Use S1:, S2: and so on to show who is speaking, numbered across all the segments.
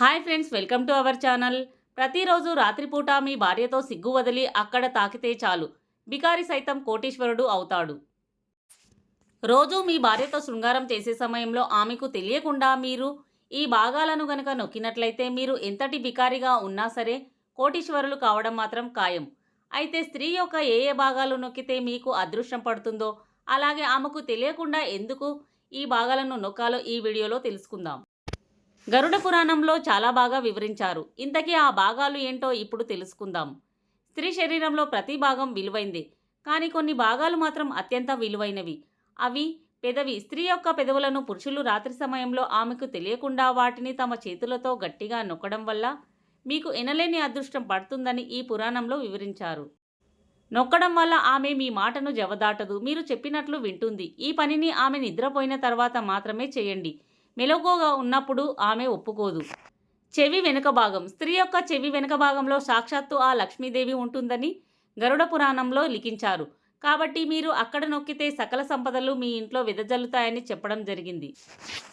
S1: Hi friends welcome to our channel. ప్రతిరోజు రాత్రిపూట మీ భార్యతో సిగ్గు వదిలి అక్కడ తాకితే చాలు. బికారి సైతం కోటీశ్వరుడు అవుతాడు. రోజు మీ భార్యతో శృంగారం చేసే సమయంలో ఆమెకు తెలియకుండా మీరు ఈ భాగాలను గనక నొక్కినట్లయితే మీరు ఎంతటి బికారిగా ఉన్నా సరే కోటీశ్వరులు కావడం మాత్రం ఖాయం. అయితే స్త్రీ యొక్క ఏ ఏ భాగాలు నొక్కితే మీకు అదృష్టం పడుతుందో అలాగే ఆమెకు తెలియకుండా ఎందుకు ఈ భాగాలను నొక్కాలో ఈ వీడియోలో తెలుసుకుందాం. గరుడ పురాణంలో చాలా బాగా వివరించారు. ఇంతకీ ఆ భాగాలు ఏంటో ఇప్పుడు తెలుసుకుందాం. స్త్రీ శరీరంలో ప్రతి భాగం విలువైంది కానీ కొన్ని భాగాలు మాత్రం అత్యంత విలువైనవి. అవి పెదవి స్త్రీ యొక్క పెదవులను పురుషులు రాత్రి సమయంలో ఆమెకు తెలియకుండా వాటిని తమ చేతులతో గట్టిగా నొక్కడం వల్ల మీకు ఎనలేని అదృష్టం పడుతుందని ఈ పురాణంలో వివరించారు. నొక్కడం వల్ల ఆమె మీ మాటను జవదాటదు. మీరు చెప్పినట్లు వింటుంది. ఈ పనిని ఆమె నిద్రపోయిన తర్వాత మాత్రమే చేయండి. మెలకుగా ఉన్నప్పుడు ఆమె ఒప్పుకోదు. చెవి వెనుక భాగం. స్త్రీ యొక్క చెవి వెనుక భాగంలో సాక్షాత్తు ఆ లక్ష్మీదేవి ఉంటుందని గరుడ పురాణంలో లిఖించారు. కాబట్టి మీరు అక్కడ నొక్కితే సకల సంపదలు మీ ఇంట్లో వెదజల్లుతాయని చెప్పడం జరిగింది.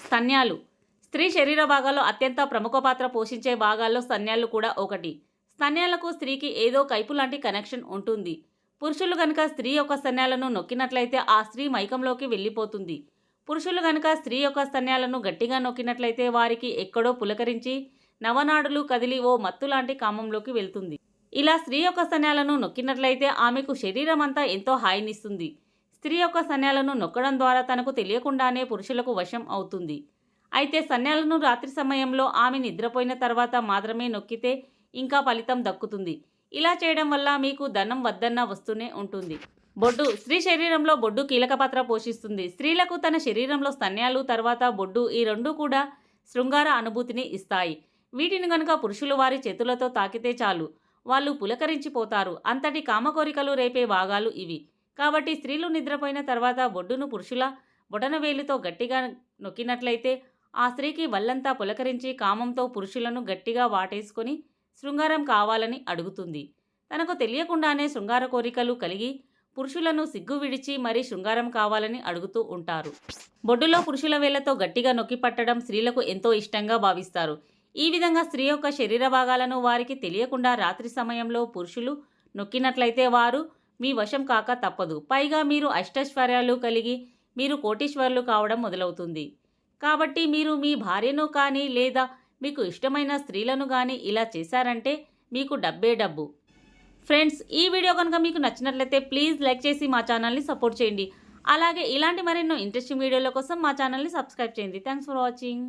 S1: స్తన్యాలు స్త్రీ శరీర భాగాల్లో అత్యంత ప్రముఖ పాత్ర పోషించే భాగాల్లో స్తన్యాలు కూడా ఒకటి. స్తన్యాలకు స్త్రీకి ఏదో కైపు లాంటి కనెక్షన్ ఉంటుంది. పురుషులు కనుక స్త్రీ యొక్క స్తన్యాలను నొక్కినట్లయితే ఆ స్త్రీ మైకంలోకి వెళ్ళిపోతుంది. పురుషులు గనక స్త్రీ యొక్క స్తన్యాలను గట్టిగా నొక్కినట్లయితే వారికి ఎక్కడో పులకరించి నవనాడులు కదిలి ఓ మత్తు లాంటి కామంలోకి వెళ్తుంది. ఇలా స్త్రీ యొక్క స్తన్యాలను నొక్కినట్లయితే ఆమెకు శరీరం అంతా ఎంతో హాయినిస్తుంది. స్త్రీ యొక్క సన్యాలను నొక్కడం ద్వారా తనకు తెలియకుండానే పురుషులకు వశం అవుతుంది. అయితే సన్యాలను రాత్రి సమయంలో ఆమె నిద్రపోయిన తర్వాత మాత్రమే నొక్కితే ఇంకా ఫలితం దక్కుతుంది. ఇలా చేయడం వల్ల మీకు ధనం వద్దన్న వస్తూనే ఉంటుంది. బొడ్డు స్త్రీ శరీరంలో బొడ్డు కీలక పాత్ర పోషిస్తుంది. స్త్రీలకు తన శరీరంలో స్తన్యాలు తర్వాత బొడ్డు ఈ రెండు కూడా శృంగార అనుభూతిని ఇస్తాయి. వీటిని గనుక పురుషులు వారి చేతులతో తాకితే చాలు. వాళ్ళు పులకరించిపోతారు. అంతటి కామకోరికలు రేపే భాగాలు ఇవి. కాబట్టి స్త్రీలు నిద్రపోయిన తర్వాత బొడ్డును పురుషుల బొటనవేలితో గట్టిగా నొక్కినట్లయితే ఆ స్త్రీకి వల్లంతా పులకరించి కామంతో పురుషులను గట్టిగా వాటేసుకొని శృంగారం కావాలని అడుగుతుంది. తనకు తెలియకుండానే శృంగార కోరికలు కలిగి పురుషులను సిగ్గు విడిచి మరీ శృంగారం కావాలని అడుగుతూ ఉంటారు. బొడ్డులో పురుషుల వేళ్ళతో గట్టిగా నొక్కి పట్టడం స్త్రీలకు ఎంతో ఇష్టంగా భావిస్తారు. ఈ విధంగా స్త్రీ యొక్క శరీర భాగాలను వారికి తెలియకుండా రాత్రి సమయంలో పురుషులు నొక్కినట్లయితే వారు మీ వశం కాక తప్పదు. పైగా మీరు అష్టైశ్వర్యాలు కలిగి మీరు కోటీశ్వరులు కావడం మొదలవుతుంది. కాబట్టి మీరు మీ భార్యను కానీ లేదా మీకు ఇష్టమైన స్త్రీలను కానీ ఇలా చేశారంటే మీకు డబ్బే డబ్బు. ఫ్రెండ్స్ ఈ వీడియో కనుక మీకు నచ్చినట్లయితే ప్లీజ్ లైక్ చేసి మా ఛానల్ని సపోర్ట్ చేయండి. అలాగే ఇలాంటి మరెన్నో ఇంట్రెస్టింగ్ వీడియోల కోసం మా ఛానల్ని సబ్స్క్రైబ్ చేయండి. Thanks for watching.